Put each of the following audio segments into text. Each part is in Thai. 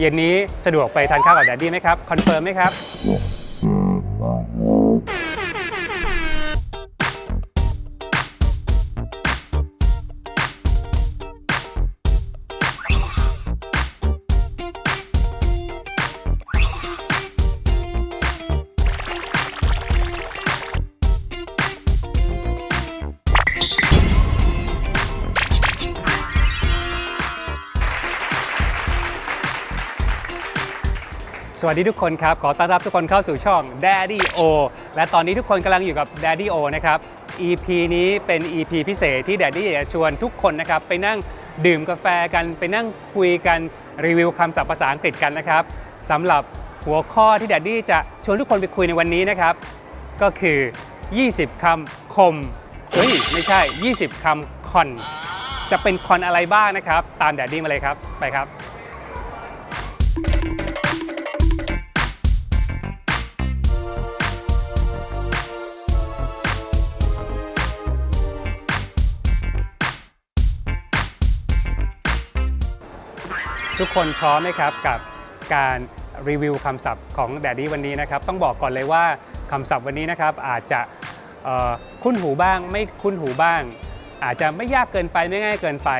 เย็นนี้สะดวกไปทานข้าวกับแดดดี้ไหมครับ คอนเฟิร์มไหมครับ สวัสดีทุกคนครับ ขอต้อนรับทุกคนเข้าสู่ช่อง Daddy O และตอนนี้ทุกคนกำลังอยู่กับ Daddy O นะครับ EP นี้เป็น EP พิเศษที่ Daddy อยากจะชวนทุกคนนะครับ ไปนั่งดื่มกาแฟกัน ไปนั่งคุยกันรีวิวคำศัพท์ภาษาอังกฤษกันนะครับสำหรับหัวข้อที่ Daddy จะชวนทุกคนไปคุยในวันนี้นะครับ ก็คือ 20 คำคม เฮ้ย ไม่ใช่ 20 คำคอน จะเป็นคอนอะไรบ้างนะครับ ตาม Daddy มาเลยครับ ไปครับ ทุกคนพร้อมไหมครับกับการรีวิวคำศัพท์ของแดดดี้วันนี้นะครับต้องบอกก่อนเลยว่าคำศัพท์วันนี้นะครับอาจจะคุ้นหูบ้างไม่คุ้นหูบ้าง อาจจะไม่ยากเกินไปไม่ง่ายเกินไป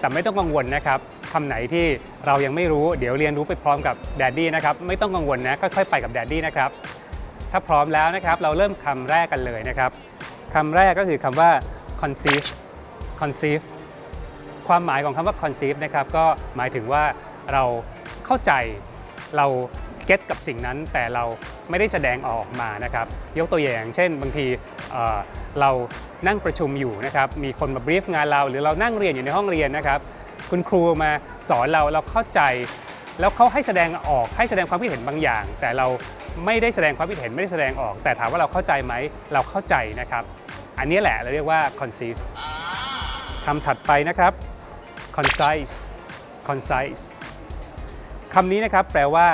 แต่ไม่ต้องกังวลนะครับคำไหนที่เรายังไม่รู้เดี๋ยวเรียนรู้ไปพร้อมกับแดดดี้นะครับไม่ต้องกังวลนะค่อยๆไปกับแดดดี้นะครับถ้าพร้อมแล้วนะครับเราเริ่มคำแรกกันเลยนะครับคำแรกก็คือคำว่า conceive conceive ความหมายของคำว่า conceive นะครับก็หมายถึงว่าเราเข้าใจเราเก็ตกับสิ่งนั้นแต่เราไม่ได้แสดงออกมานะครับ ยกตัวอย่างเช่น บางทีเอ่อเรานั่งประชุมอยู่นะครับมีคนมาบรีฟงานเรา หรือเรานั่งเรียนอยู่ในห้องเรียนนะครับ คุณครูมาสอนเราเราเข้าใจ แล้วเขาให้แสดงออกให้แสดงความคิดเห็นบางอย่าง แต่เราไม่ได้แสดงความคิดเห็นไม่ได้แสดงออก แต่ถามว่าเราเข้าใจไหมเราเข้าใจนะครับ อันนี้แหละเราเรียกว่า conceive คำถัดไปนะครับ concise concise คำนี้นะครับแปลว่า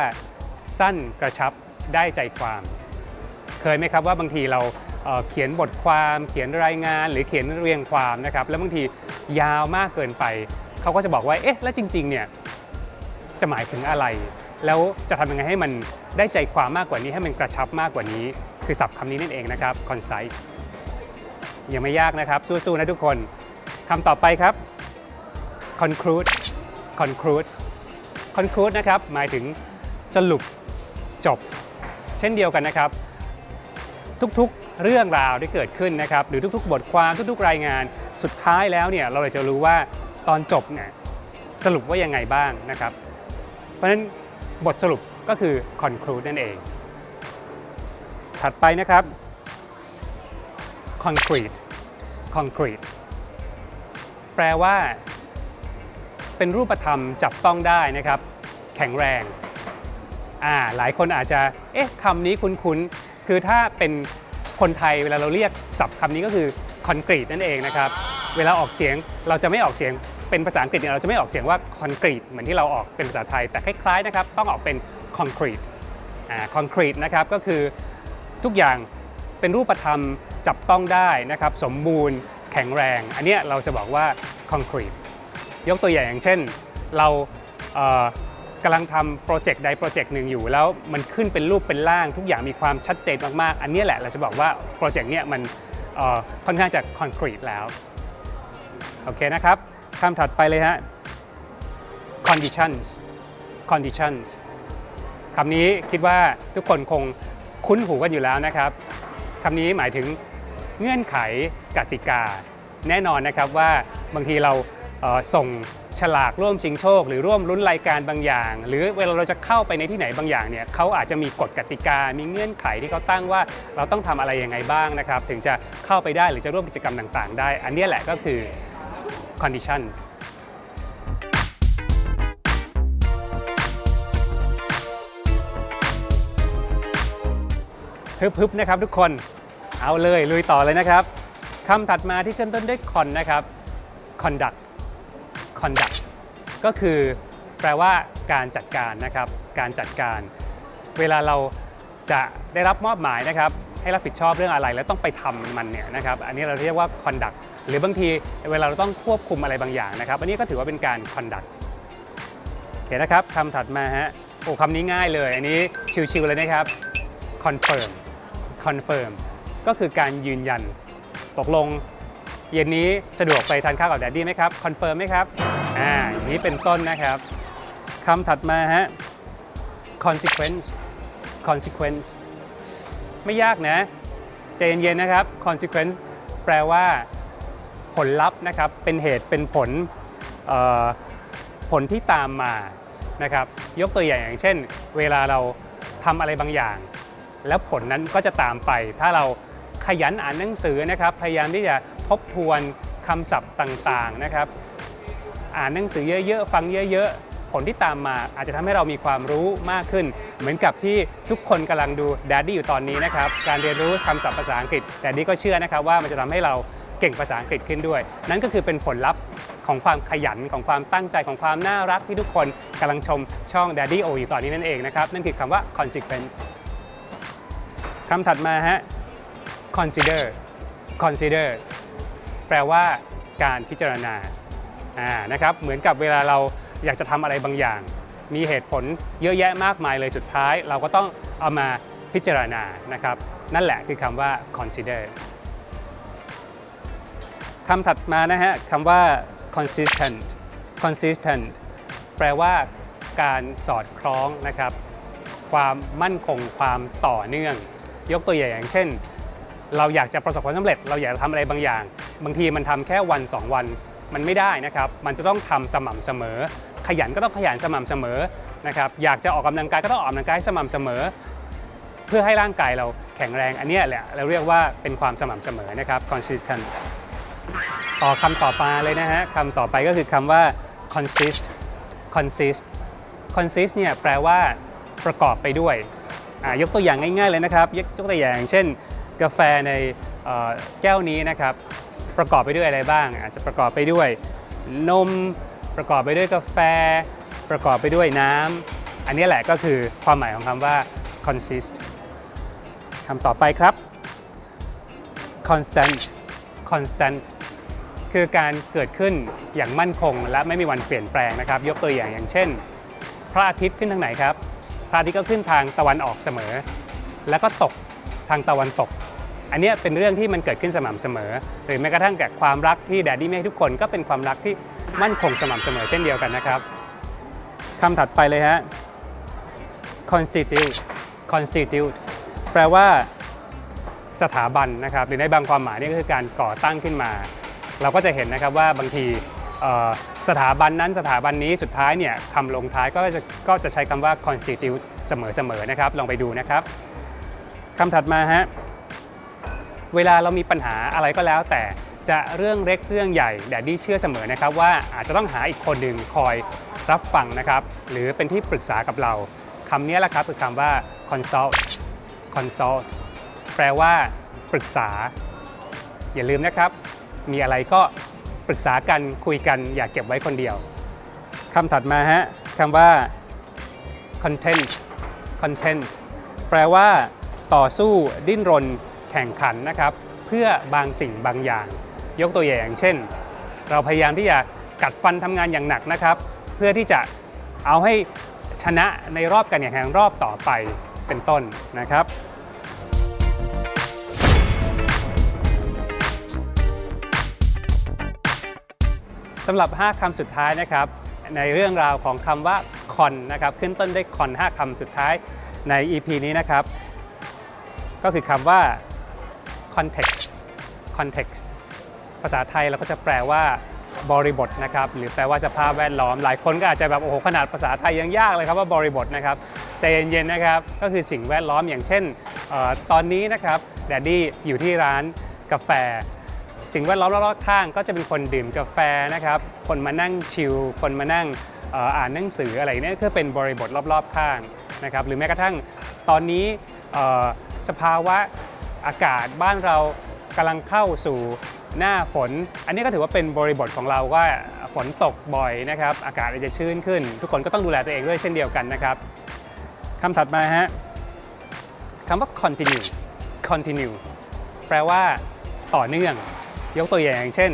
สั้นกระชับได้ใจความ เคยไหมครับว่าบางทีเราเเขียนบทความเขียนรายงาน หรือเขียนเรียงความนะครับ แล้วบางทียาวมากเกินไป เขาก็จะบอกว่าเอ๊ะแล้วจริง ๆ เนี่ยจะหมายถึงอะไร แล้วจะทำยังไงให้มันได้ใจความมากกว่านี้ให้มันกระชับมากกว่านี้ คือศัพท์คำนี้นั่นเองนะครับ concise ยังไม่ยากนะครับ สู้ๆนะทุกคนคำต่อไปครับ conclude conclude conclude นะครับ หมายถึงสรุปจบ เช่นเดียวกันนะครับ ทุกๆเรื่องราวที่เกิดขึ้นนะครับ หรือทุกๆ บทความทุกๆ รายงานสุดท้ายแล้วเนี่ยเราเลยจะรู้ว่าตอนจบเนี่ยสรุปว่ายังไงบ้างนะครับ เพราะฉะนั้นบทสรุปก็คือ conclude นั่นเอง ถัดไปนะครับ concrete concrete แปลว่า เป็นรูปธรรมจับต้องได้นะครับ แข็งแรงอ่าหลายคนอาจจะเอ๊ะคำนี้คุ้นๆคือถ้าเป็นคนไทยเวลาเราเรียกศัพท์คำนี้ก็คือคอนกรีตนั่นเองนะครับเวลาออกเสียงเราจะไม่ออกเสียงเป็นภาษาอังกฤษเนี่ยเราจะไม่ออกเสียงว่าคอนกรีตเหมือนที่เราออกเป็นภาษาไทย แต่คล้ายๆนะครับต้องออกเป็นคอนกรีตอ่าคอนกรีตนะครับก็คือทุกอย่างเป็นรูปธรรมจับต้องได้นะครับ สมบูรณ์แข็งแรง อันนี้เราจะบอกว่าคอนกรีต ยกตัวอย่างอย่างเช่น เรากำลังทำโปรเจกต์ใดโปรเจกต์หนึ่งอยู่ แล้วมันขึ้นเป็นรูปเป็นร่าง ทุกอย่างมีความชัดเจนมากๆ อันนี้แหละเราจะบอกว่าโปรเจกต์เนี้ยมันค่อนข้างจะคอนกรีตแล้ว โอเคนะครับคำถัดไปเลยฮะ conditions conditions คำนี้คิดว่าทุกคนคงคุ้นหูกันอยู่แล้วนะครับคำนี้หมายถึงเงื่อนไขกติกา แน่นอนนะครับว่าบางทีเรา ส่งฉลากร่วมชิงโชค หรือร่วมลุ้นรายการบางอย่าง หรือเวลาเราจะเข้าไปในที่ไหนบางอย่างเนี่ยเขาอาจจะมีกฎกติกา มีเงื่อนไขที่เขาตั้งว่าเราต้องทำอะไรยังไงบ้างนะครับ ถึงจะเข้าไปได้หรือจะร่วมกิจกรรมต่าง ๆ ได้ อันนี้แหละก็คือ conditions ฮึบๆนะครับทุกคนเอาเลยลุยต่อเลยนะครับคำถัดมาที่ขึ้นต้นด้วย con นะครับ conduct conduct ก็คือแปลว่าการจัดการนะครับ การจัดการ เวลาเราจะได้รับมอบหมายนะครับ ให้รับผิดชอบเรื่องอะไรแล้วต้องไปทำมันเนี่ยนะครับ อันนี้เราเรียกว่า conduct หรือบางทีเวลาเราต้องควบคุมอะไรบางอย่างนะครับ อันนี้ก็ถือว่าเป็นการ conduct โอเคนะครับคำถัดมาฮะโอ้คำนี้ง่ายเลย อันนี้ชิวๆเลยนะครับ confirm confirm ก็คือการยืนยันตกลง เย็นนี้สะดวกไปทานข้าวกับแดดดี้ไหมครับคอนเฟิร์มไหมครับอ่าอย่างนี้เป็นต้นนะครับคำถัดมาฮะ consequence consequence ไม่ยากนะใจเย็นๆนะครับ consequence แปลว่าผลลัพธ์นะครับ เป็นเหตุเป็นผลผลที่ตามมานะครับ ยกตัวอย่างอย่างเช่น เวลาเราทำอะไรบางอย่าง แล้วผลนั้นก็จะตามไป ถ้าเราขยันอ่านหนังสือนะครับ พยายามที่จะ ทบทวนคำศัพท์ต่างๆนะครับ อ่านหนังสือเยอะๆ ฟังเยอะๆ ผลที่ตามมาอาจจะทำให้เรามีความรู้มากขึ้น เหมือนกับที่ทุกคนกำลังดูด a ดดี้อยู่ตอนนี้นะครับ การเรียนรู้คำศัพท์ภาษาอังกฤษด a ดดี้ก็เชื่อนะครับว่ามันจะทำให้เราเก่งภาษาอังกฤษขึ้นด้วย นั่นก็คือเป็นผลลัพธ์ของความขยันของความตั้งใจของความน่ารักที่ทุกคนกำลังชมช่อง Daddy O อยู่ตอนนี้นั่นเองนะครับ นั่นคือคำว่า consequence คำถัดมาฮะ consider consider แปลว่าการพิจารณาอ่านะครับ เหมือนกับเวลาเราอยากจะทำอะไรบางอย่าง มีเหตุผลเยอะแยะมากมายเลยสุดท้าย เราก็ต้องเอามาพิจารณานะครับ นั่นแหละคือคำว่า consider คำถัดมานะฮะคำว่า consistent consistent แปลว่าการสอดคล้องนะครับ ความมั่นคงความต่อเนื่อง ยกตัวอย่างอย่างเช่น เราอยากจะประสบความสำเร็จ เราอยากจะทำอะไรบางอย่าง บางทีมันทำแค่วัน 2 วัน มันไม่ได้นะครับ มันจะต้องทำสม่ำเสมอ ขยันก็ต้องขยันสม่ำเสมอนะครับอยากจะออกกำลังกายก็ต้องออกกำลังกายสม่ำเสมอ เพื่อให้ร่างกายเราแข็งแรงอันนี้แหละเราเรียกว่าเป็นความสม่ำเสมอนะครับ consistent ต่อคำต่อไปเลยนะฮะคำต่อไปก็คือคำว่า consist consist consist เนี่ยแปลว่าประกอบไปด้วยยกตัวอย่างง่ายๆเลยนะครับ ยกตัวอย่างเช่น กาแฟในแก้วนี้นะครับประกอบไปด้วยอะไรบ้าง อาจจะประกอบไปด้วยนม ประกอบไปด้วยกาแฟ ประกอบไปด้วยน้ำอันนี้แหละก็คือความหมายของคำว่า consist คำต่อไปครับ constant constant คือการเกิดขึ้นอย่างมั่นคง และไม่มีวันเปลี่ยนแปลงนะครับ ยกตัวอย่างอย่างเช่น พระอาทิตย์ขึ้นทางไหนครับ พระอาทิตย์ก็ขึ้นทางตะวันออกเสมอ แล้วก็ตกทางตะวันตก อันนี้เป็นเรื่องที่มันเกิดขึ้นสม่ำเสมอ หรือแม้กระทั่งกับความรักที่แดดดี้ม่ให้ทุกคนก็เป็นความรักที่มั่นคงสม่ำเสมอเช่นเดียวกันนะครับคำถัดไปเลยฮะ constitute constitute แปลว่าสถาบันนะครับหรือในบางความหมายนี่ก็คือการก่อตั้งขึ้นมา เราก็จะเห็นนะครับว่าบางทีสถาบันนั้นสถาบันนี้สุดท้ายเนี่ยคำลงท้ายก็จะก็จะใช้คำว่า constitute เสมอๆนะครับ ลองไปดูนะครับคำถัดมาฮะ เวลาเรามีปัญหาอะไรก็แล้ว แต่จะเรื่องเล็กเรื่องใหญ่แดดดี้เชื่อเสมอนะครับว่าอาจจะต้องหาอีกคนหนึ่งคอยรับฟังนะครับ หรือเป็นที่ปรึกษากับเราคำนี้แหละครับคือคำว่า consult consult แปลว่า ปรึกษา อย่าลืมนะครับ มีอะไรก็ปรึกษากันคุยกันอย่าเก็บไว้คนเดียวคำถัดมาฮะคำว่า content content แปลว่า ต่อสู้ดิ้นรน แข่งขันนะครับ เพื่อบางสิ่งบางอย่าง ยกตัวอย่างเช่น เราพยายามที่จะกัดฟันทำงานอย่างหนักนะครับ เพื่อที่จะเอาให้ชนะในรอบการแข่งขันรอบต่อไปเป็นต้นนะครับสำหรับ 5 คำสุดท้ายนะครับ ในเรื่องราวของคำว่า con นะครับขึ้นต้นด้วย con 5คำสุดท้ายใน EP นี้นะครับ ก็คือคำว่า context context ภาษาไทยเราก็จะแปลว่าบริบทนะครับหรือแปลว่าสภาพแวดล้อม หลายคนก็อาจจะแบบโอ้โหขนาดภาษาไทยยังยากเลยครับว่าบริบทนะครับใจเย็นๆนะครับก็คือสิ่งแวดล้อมอย่างเช่นออตอนนี้นะครับแดดดี้อยู่ที่ร้านกาแฟ สิ่งแวดล้อมรอบๆข้างก็จะเป็นคนดื่มกาแฟนะครับคนมานั่งชิลคนมานั่งอ่ออ่านหนังสืออะไรเนี่ยก็เป็นบริบทรอบๆข้างนะครับหรือแม้กระทั่งตอนนี้สภาวะ อากาศบ้านเรากำลังเข้าสู่หน้าฝน อันนี้ก็ถือว่าเป็นบริบทของเราว่าฝนตกบ่อยนะครับ อากาศอาจจะชื้นขึ้น ทุกคนก็ต้องดูแลตัวเองด้วยเช่นเดียวกันนะครับคำถัดมาฮะคำว่า continue continue แปลว่าต่อเนื่อง ยกตัวอย่างเช่น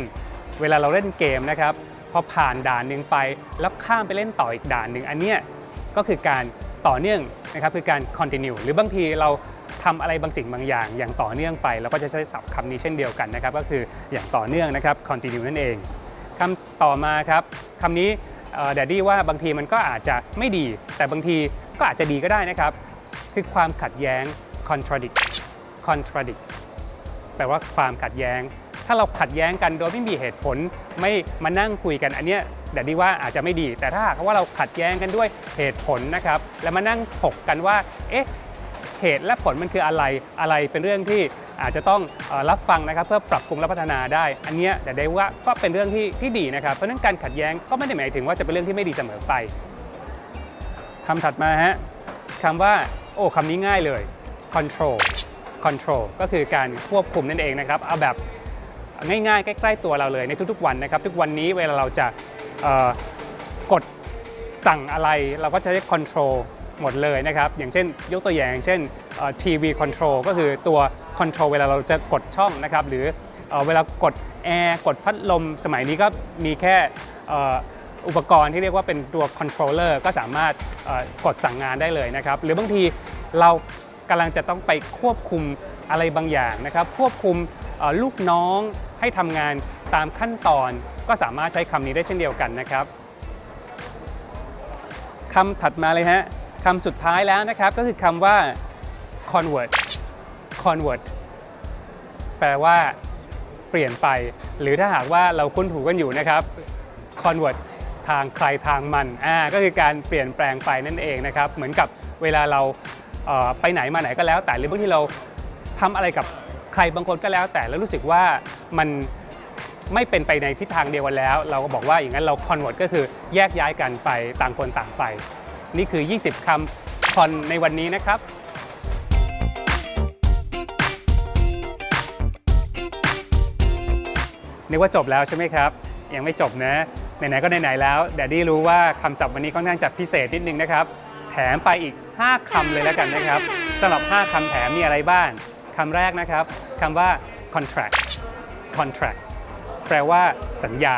เวลาเราเล่นเกมนะครับพอผ่านด่านหนึ่งไปแล้วข้ามไปเล่นต่ออีกด่านหนึ่งอันเนี้ยก็คือการต่อเนื่องนะครับคือการ continue หรือบางทีเรา ทำอะไรบางสิ่งบางอย่าง อย่างต่อเนื่องไปเราก็จะใช้ศัพท์คำนี้เช่นเดียวกันนะครับ ก็คืออย่างต่อเนื่องนะครับ continue นั่นเองคำต่อมาครับคำนี้แดดดี้ว่าบางทีมันก็อาจจะไม่ดี แต่บางทีก็อาจจะดีก็ได้นะครับ คือความขัดแย้ง contradict contradict แปลว่าความขัดแย้ง ถ้าเราขัดแย้งกันโดยไม่มีเหตุผลไม่มานั่งคุยกันอันเนี้ยเดี๋ยวดีว่าอาจจะไม่ดี แต่ถ้าหากว่าเราขัดแย้งกันด้วยเหตุผลนะครับ แล้วมานั่งถกกันว่า เอ๊ะ เหตุและผลมันคืออะไรอะไรเป็นเรื่องที่อาจจะต้องรับฟังนะครับเพื่อปรับปรุงและพัฒนาได้ อันนี้ยเดี๋ยวได้ว่าก็เป็นเรื่องที่ที่ดีนะครับ เพราะนั้นการขัดแย้งก็ไม่ได้หมายถึงว่าจะเป็นเรื่องที่ไม่ดีเสมอไปคำถัดมาฮะคำว่าโอ้คำนี้ง่ายเลย control control ก็คือการควบคุมนั่นเองนะครับเอาแบบง่ายๆ ใกล้ ๆ ตัวเราเลยในทุกๆวันนะครับ ทุกวันนี้เวลาเราจะกดสั่งอะไรเราก็จะใช้ control หมดเลยนะครับ อย่างเช่น ยกตัวอย่างเช่นทีวีคอนโทรลก็คือตัว control เวลาเราจะกดช่องนะครับ หรือเอเวลากดแอร์กดพัดลมสมัยนี้ก็มีแค่อุปกรณ์ที่เรียกว่าเป็นตัวคอนโทรลเลอร์ก็สามารถกดสั่งงานได้เลยนะครับ หรือบางทีเรากำลังจะต้องไปควบคุมอะไรบางอย่างนะครับ ควบคุมลูกน้องให้ทำงานตามขั้นตอนก็สามารถใช้คำนี้ได้เช่นเดียวกันนะครับคำถัดมาเลยฮะ คำสุดท้ายแล้วนะครับก็คือคำว่า convert convert แปลว่าเปลี่ยนไป หรือถ้าหากว่าเราคุ้นหูกันอยู่นะครับ convert ทางใครทางมันอ่าก็คือการเปลี่ยนแปลงไปนั่นเองนะครับ เหมือนกับเวลาเราเไปไหนมาไหนก็แล้ว แต่หรือบางทีเราทำอะไรกับใครบางคนก็แล้ว แต่แล้วรู้สึกว่ามันไม่เป็นไปในทิศทางเดียวกันแล้ว เราก็บอกว่าอย่างนั้นเราคอนเวิร์ตก็คือแยกย้ายกันไปต่างคนต่างไป นี่คือ 20 คำคอนในวันนี้นะครับนึกว่าจบแล้วใช่ไหมครับ ยังไม่จบนะ ไหนๆก็ไหนๆแล้วแดดดี้รู้ว่าคำศัพท์วันนี้ค่อนข้างจะพิเศษนิดนึงนะครับ แถมไปอีก 5คำเลยแล้วกันนะครับสำหรับ 5คำแถมมีอะไรบ้างคำแรกนะครับคำว่า contract contract แปลว่าสัญญา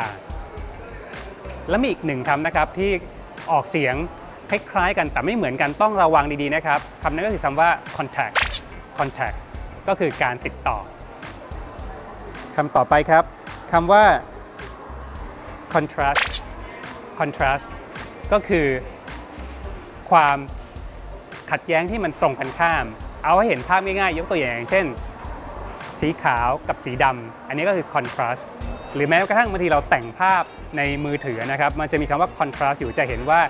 และมีอีกหนึ่งคำนะครับที่ออกเสียง ล้ายๆ กันแต่ไม่เหมือนกันต้องระวังดีๆนะครับคำนั้นก็คือคำว่า contact contact ก็คือการติดต่อคำต่อไปครับคำว่า contrast contrast ก็คือความขัดแย้งที่มันตรงกันข้าม เอาให้เห็นภาพง่ายๆ ยกตัวอย่างอย่างเช่น สีขาวกับสีดำอันนี้ก็คือ contrast หรือแม้กระทั่งบางทีเราแต่งภาพในมือถือนะครับ มันจะมีคำว่า contrast อยู่จะเห็นว่า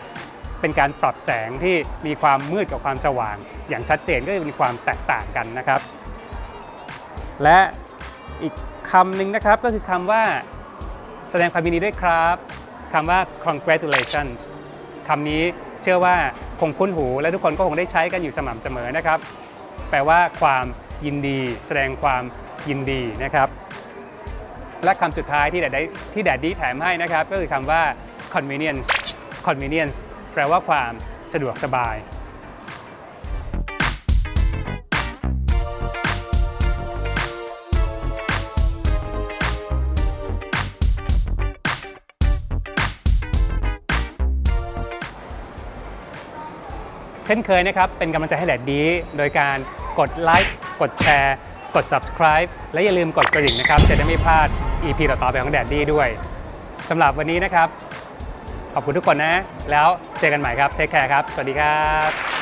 เป็นการปรับแสงที่มีความมืดกับความสว่าง อย่างชัดเจนก็จะมีความแตกต่างกันนะครับ และอีกคำหนึ่งนะครับก็คือคำว่าแสดงความยินดีด้วยครับคำว่า congratulations คำนี้เชื่อว่าคงคุ้นหูและทุกคนก็คงได้ใช้กันอยู่สม่ำเสมอนะครับ แปลว่าความยินดี แสดงความยินดีนะครับ และคำสุดท้ายที่แดดได้ที่แดดดี้แถมให้นะครับ ก็คือคำว่า convenience convenience แปลว่าความสะดวกสบาย เช่นเคยนะครับ เป็นกำลังใจให้แดดดี โดยการกดไลค์กดแชร์ กด subscribe และอย่าลืมกดกระดิ่งนะครับ จะได้ไม่พลาด EP ต่อๆไปของแดดดีด้วยสำหรับวันนี้นะครับ ขอบคุณทุกคนนะ แล้วเจอกันใหม่ครับเทคแคร์ครับ สวัสดีครับ